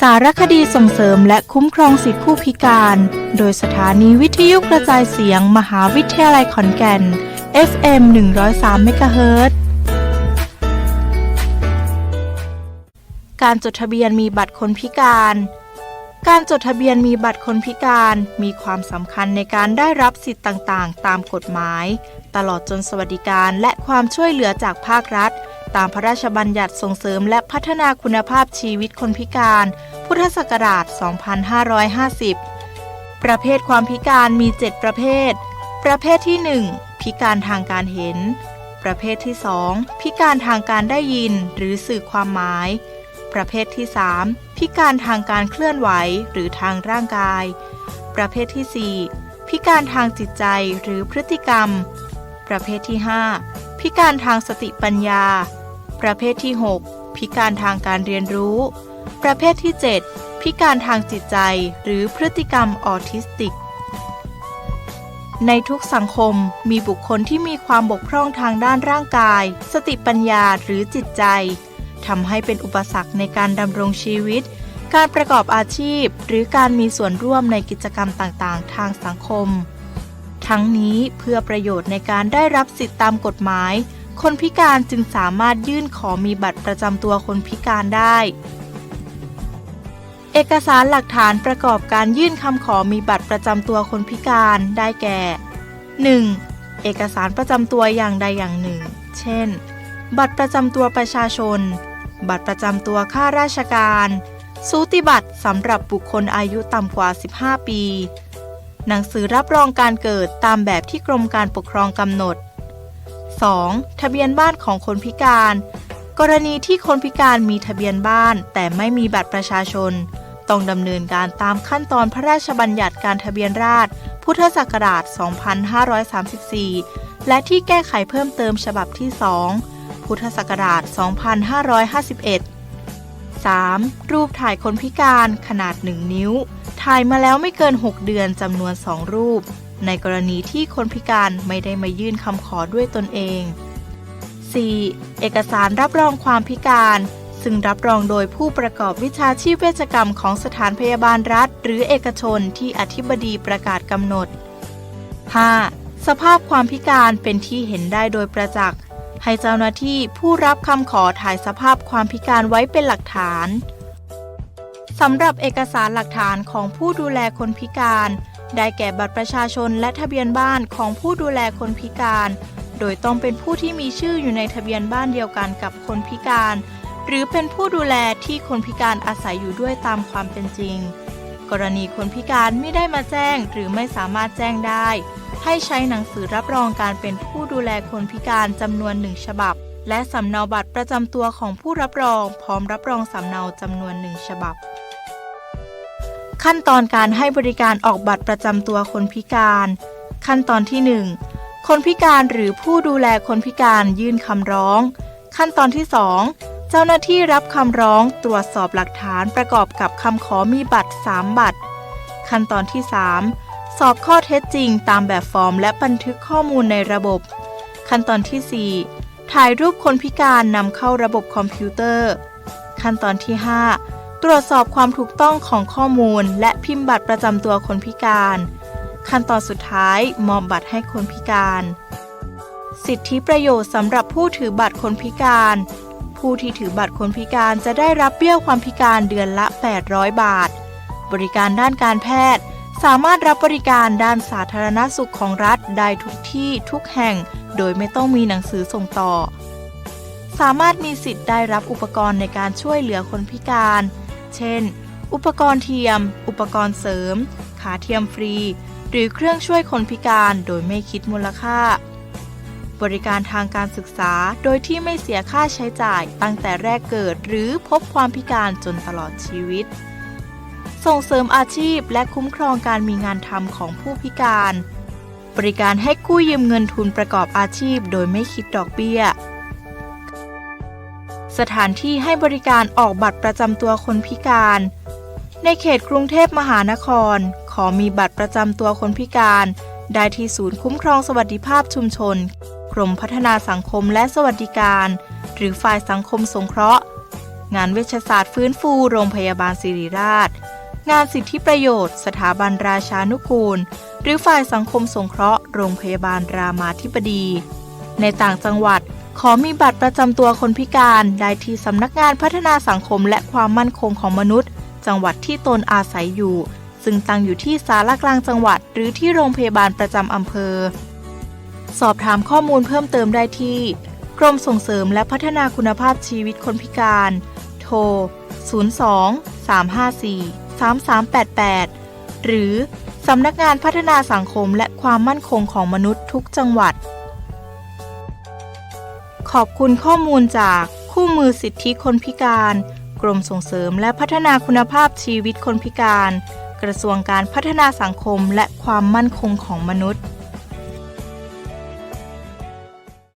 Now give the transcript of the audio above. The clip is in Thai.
สารคดีส่งเสริมและคุ้มครองสิทธิผู้พิการ โดยสถานีวิทยุกระจายเสียงมหาวิทยาลัยขอนแก่น FM 103 MHz การจดทะเบียนมีบัตรคนพิการ การจดทะเบียนมีบัตรคนพิการมีความสำคัญในการได้รับสิทธิ์ต่างๆ ตามกฎหมาย ตลอดจนสวัสดิการและความช่วยเหลือจากภาครัฐ ตามพระราชบัญญัติส่งเสริมและพัฒนาคุณภาพชีวิตคนพิการ พุทธศักราช 2550 ประเภทความพิการมี 7 ประเภท ประเภทที่ 1 พิการทางการเห็น ประเภทที่ 2 พิการทางการได้ยินหรือสื่อความหมาย ประเภทที่ 3 พิการทางการเคลื่อนไหวหรือทางร่างกาย ประเภทที่ 4 พิการทางจิตใจหรือพฤติกรรม ประเภทที่ 5พิการทางสติปัญญา ประเภทที่ 6 พิการทางการเรียนรู้ ประเภทที่ 7 พิการทางจิตใจหรือพฤติกรรมออทิสติก ในทุกสังคมมีบุคคลที่มีความบกพร่องทางด้านร่างกาย สติปัญญาหรือจิตใจทำให้เป็นอุปสรรคในการดำรงชีวิต การประกอบอาชีพ หรือการมีส่วนร่วมในกิจกรรมต่างๆ ทางสังคม ทั้งนี้เพื่อประโยชน์ในการได้รับสิทธิตามกฎหมาย คนพิการจึงสามารถยื่นขอมีบัตรประจำตัวคนพิการได้ เอกสารหลักฐานประกอบการยื่นคำขอมีบัตรประจำตัวคนพิการได้แก่ 1. เอกสารประจำตัวอย่างใดอย่างหนึ่ง เช่น บัตรประจำตัวประชาชน บัตรประจำตัวข้าราชการสูติบัตรสำหรับบุคคลอายุต่ำกว่า 15 ปี หนังสือรับรองการเกิดตามแบบที่กรมการปกครองกำหนด 2. ทะเบียนบ้านของคนพิการ กรณีที่คนพิการมีทะเบียนบ้าน แต่ไม่มีบัตรประชาชน ต้องดำเนินการตามขั้นตอนพระราชบัญญัติการทะเบียนราษฎรพุทธศักราช 2534 และที่แก้ไขเพิ่มเติมฉบับที่ 2 พุทธศักราช 2551 3. รูปถ่ายคนพิการขนาด 1 นิ้ว ถ่ายมาแล้วไม่เกิน 6 เดือนจำนวน 2 รูป ในกรณีที่คนพิการไม่ได้มายื่นคำขอด้วยตนเอง 4. เอกสารรับรองความพิการ ซึ่งรับรองโดยผู้ประกอบวิชาชีพเวชกรรมของสถานพยาบาลรัฐ หรือเอกชนที่อธิบดีประกาศกำหนด 5. สภาพความพิการเป็นที่เห็นได้โดยประจักษ์ ให้เจ้าหน้าที่ผู้รับคำขอถ่ายสภาพความพิการไว้เป็นหลักฐานสำหรับเอกสารหลักฐานของผู้ดูแลคนพิการ ได้แก่บัตรประชาชนและทะเบียนบ้านของผู้ดูแลคนพิการ โดยต้องเป็นผู้ที่มีชื่ออยู่ในทะเบียนบ้านเดียวกันกับคนพิการ หรือเป็นผู้ดูแลที่คนพิการอาศัยอยู่ด้วยตามความเป็นจริง กรณีคนพิการไม่ได้มาแจ้งหรือไม่สามารถแจ้งได้ ให้ใช้หนังสือรับรองการเป็นผู้ดูแลคนพิการจำนวนหนึ่งฉบับ และสำเนาบัตรประจำตัวของผู้รับรอง พร้อมรับรองสำเนาจำนวนหนึ่งฉบับ ขั้นตอนการให้บริการออกบัตรประจำตัวคนพิการ ขั้นตอนที่ 1 คนพิการหรือผู้ดูแลคนพิการยื่นคำร้อง ขั้นตอนที่ 2 เจ้าหน้าที่รับคำร้องตรวจสอบหลักฐานประกอบกับคำขอมีบัตร 3 บัตร ขั้นตอนที่ 3 สอบข้อเท็จจริงตามแบบฟอร์มและบันทึกข้อมูลในระบบ ขั้นตอนที่ 4 ถ่ายรูปคนพิการนำเข้าระบบคอมพิวเตอร์ ขั้นตอนที่ 5 ตรวจสอบความถูกต้องของข้อมูล และพิมพ์บัตรประจำตัวคนพิการ ขั้นตอนสุดท้ายมอบบัตรให้คนพิการ สิทธิประโยชน์สำหรับผู้ถือบัตรคนพิการ ผู้ที่ถือบัตรคนพิการจะได้รับเบี้ยความพิการเดือนละ 800 บาท บริการด้านการแพทย์ สามารถรับบริการด้านสาธารณสุขของรัฐได้ทุกที่ทุกแห่ง โดยไม่ต้องมีหนังสือส่งต่อ สามารถมีสิทธิ์ได้รับอุปกรณ์ในการช่วยเหลือคนพิการ เช่น อุปกรณ์เทียม อุปกรณ์เสริม ขาเทียมฟรี หรือเครื่องช่วยคนพิการโดยไม่คิดมูลค่า บริการทางการศึกษาโดยที่ไม่เสียค่าใช้จ่ายตั้งแต่แรกเกิดหรือพบความพิการจนตลอดชีวิต ส่งเสริมอาชีพและคุ้มครองการมีงานทำของผู้พิการ บริการให้กู้ยืมเงินทุนประกอบอาชีพโดยไม่คิดดอกเบี้ย สถานที่ให้บริการออกบัตรประจำตัวคนพิการ ในเขตกรุงเทพมหานคร ขอมีบัตรประจำตัวคนพิการ ได้ที่ศูนย์คุ้มครองสวัสดิภาพชุมชน กรมพัฒนาสังคมและสวัสดิการ หรือฝ่ายสังคมสงเคราะห์ งานเวชศาสตร์ฟื้นฟูโรงพยาบาลศิริราช งานสิทธิประโยชน์ สถาบันราชานุกูล หรือฝ่ายสังคมสงเคราะห์ โรงพยาบาลรามาธิบดี ในต่างจังหวัด อมีบัตรประจำตัวคนพิการได้ที่สำนักงานพัฒนาสังคมและความมั่นคงของมนุษย์ จังหวัดที่ตนอาศัยอยู่ ซึ่งตั้งอยู่ที่สารกลางจังหวัด หรือที่โรงพยาบาลประจำอำเภอ สอบถามข้อมูลเพิ่มเติมได้ที่ กรมส่งเสริมและพัฒนาคุณภาพชีวิตคนพิการ โทร 02 354 3388 หรือสำนักงานพัฒนาสังคมและความมั่นคงของมนุษย์ทุกจังหวัด ขอบคุณข้อมูลจากคู่มือสิทธิคนพิการ กรมส่งเสริมและพัฒนาคุณภาพชีวิตคนพิการ กระทรวงการพัฒนาสังคมและความมั่นคงของมนุษย์